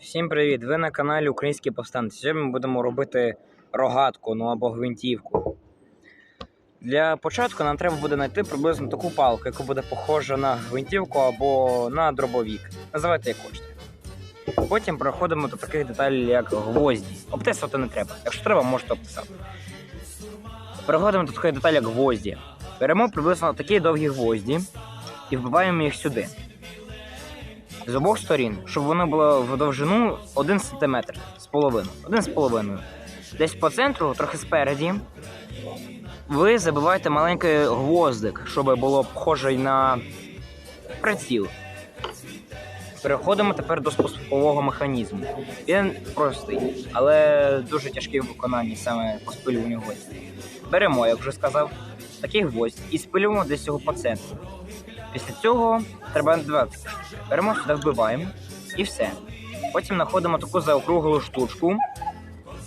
Всім привіт! Ви на каналі Українські повстанці. Сьогодні ми будемо робити рогатку, ну або гвинтівку. Для початку нам треба буде знайти приблизно таку палку, яка буде похожа на гвинтівку або на дробовік. Називайте як хочете. Потім переходимо до таких деталей, як гвозді. Обтисувати не треба. Якщо треба, можете обтисати. Переходимо до такої деталі, як гвозді. Беремо приблизно такі довгі гвозді і вбиваємо їх сюди з обох сторін, щоб воно було в довжину 1 см з половиною. 1 з половиною. Десь по центру, трохи спереді, ви забиваєте маленький гвоздик, щоб було похоже на приціл. Переходимо тепер до спускового механізму. Він простий, але дуже тяжкий в виконанні саме по спилюванню гвоздів. Беремо, як вже сказав, такий гвоздь і спилюємо десь його по центру. Після цього треба надавати. Беремо сюди, вбиваємо і все. Потім знаходимо таку заокруглу штучку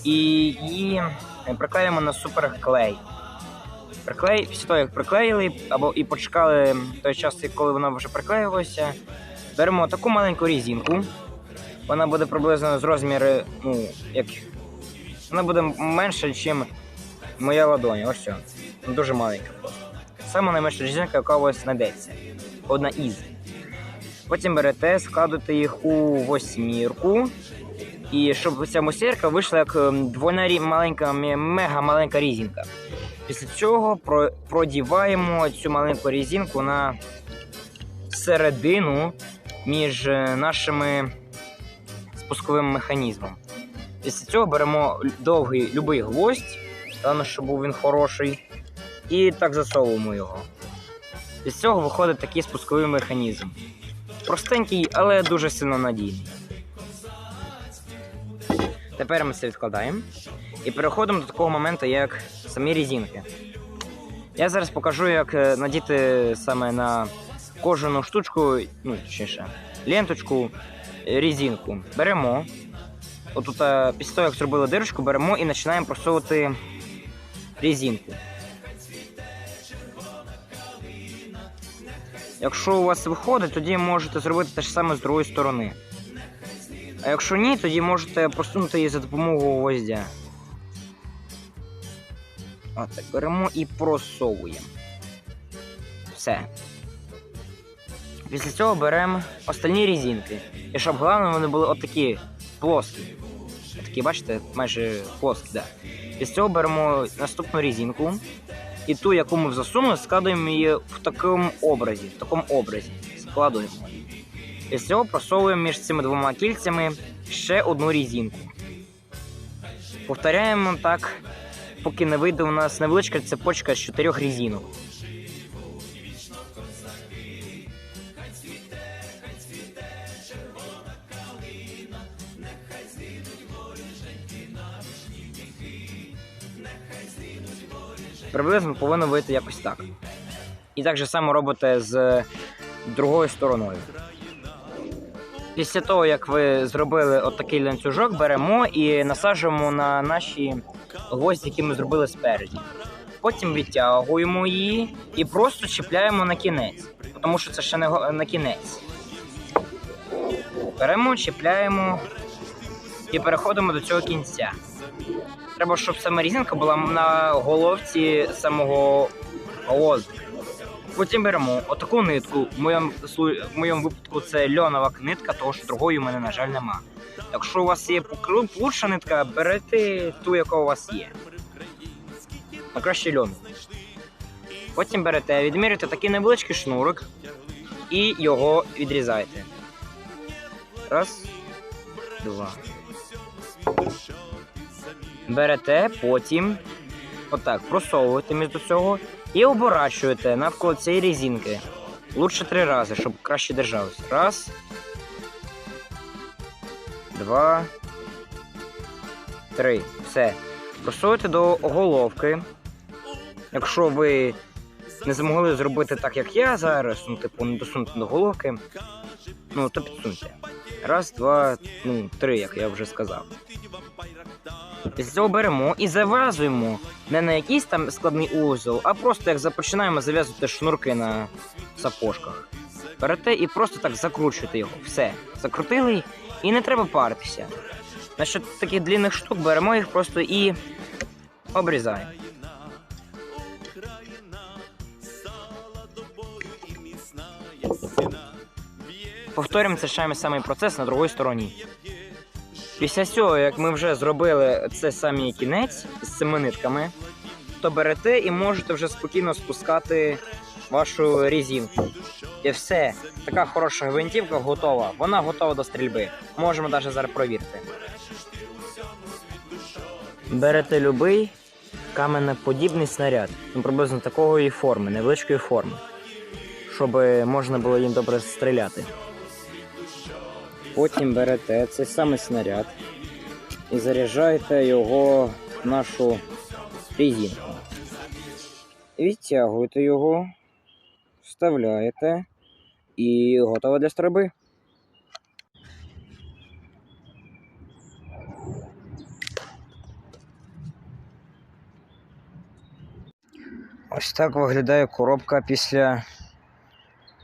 і її приклеїмо на суперклей. Приклей, після того, як приклеїли, або і почекали той час, коли вона вже приклеїлася, беремо таку маленьку різинку. Вона буде приблизно з розміру, ну, як. Вона буде менше, ніж моя ладоня. Ось все. Дуже маленька. Саме найменша різинка, яка у вас знайдеться. Одна із. Потім берете, складуєте їх у восьмірку. І щоб ця восьмірка вийшла як ем, двойна маленька, мега маленька різинка. Після цього продіваємо цю маленьку різинку на середину між е, нашими спусковим механізмом. Після цього беремо довгий любий гвоздь, головне, щоб був він хороший, і так засовуємо його. З цього виходить такий спусковий механізм. Простенький, але дуже сильно надійний. Тепер ми це відкладаємо і переходимо до такого моменту, як самі різинки. Я зараз покажу, як е, надіти саме на кожану штучку, ну, точніше, ленточку, е, різинку. Беремо. Отут, е, після того, як зробили дирочку, беремо і починаємо просовувати різинку. Якщо у вас виходить, тоді можете зробити те ж саме з другої сторони. А якщо ні, тоді можете просунути її за допомогою гвоздя. Отак, беремо і просовуємо. Все. Після цього беремо остальні різинки. І щоб головне вони були отакі плоскі. Отакі, бачите, майже плоскі. Да. Після цього беремо наступну різинку. І ту, яку ми засунули, складуємо її в такому образі. В такому образі. Складуємо. Після цього просовуємо між цими двома кільцями ще одну різинку. Повторяємо так, поки не вийде у нас невеличка цепочка з чотирьох різинок. Приблизно повинно вийти якось так. І так же само робите з другою стороною. Після того, як ви зробили отакий ланцюжок, беремо і насаджуємо на наші гвозді, які ми зробили спереді. Потім відтягуємо її і просто чіпляємо на кінець, тому що це ще не на кінець. Беремо, чіпляємо і переходимо до цього кінця. Треба, щоб сама різинка була на головці самого гвоздика. Потім беремо отаку нитку. В моєму, в моєму випадку це льонова нитка, тому що другої у мене, на жаль, нема. Якщо у вас є лучша нитка, берете ту, яка у вас є. А краще льону. Потім берете, відмірюєте такий невеличкий шнурик і його відрізаєте. Раз, два. Берете, потім отак просовуєте між цього і оборачуєте навколо цієї різинки. Лучше три рази, щоб краще держалось. Раз. Два. Три. Все. Просовуєте до головки. Якщо ви не змогли зробити так, як я зараз, ну, типу, не досунути до головки, ну, то підсуньте. Раз, два, ну, три, як я вже сказав. Після беремо і зав'язуємо не на якийсь там складний узол, а просто як започинаємо зав'язувати шнурки на сапожках. Берете і просто так закручуєте його. Все. Закрутили І не треба паритися. Насчет таких длинних штук беремо їх просто і обрізаємо. Повторюємо цей самий процес на другій стороні. Після цього, як ми вже зробили це самий кінець з цими нитками, то берете і можете вже спокійно спускати вашу різинку. І все, така хороша гвинтівка готова. Вона готова до стрільби. Можемо навіть зараз провірити. Берете любий каменеподібний снаряд, ну, приблизно такої форми, невеличкої форми, щоб можна було їм добре стріляти. Потім берете цей самий снаряд і заряджаєте його в нашу резинку. Відтягуєте його, вставляєте і готово для стрільби. Ось так виглядає коробка після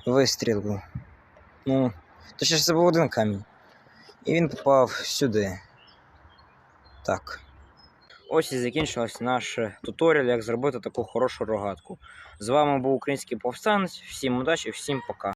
вистрілу. Ну, точніше, це був один камінь. І він попав сюди. Так. Ось і закінчився наш туторіал, як зробити таку хорошу рогатку. З вами був український повстанець. Всім удачі, всім пока.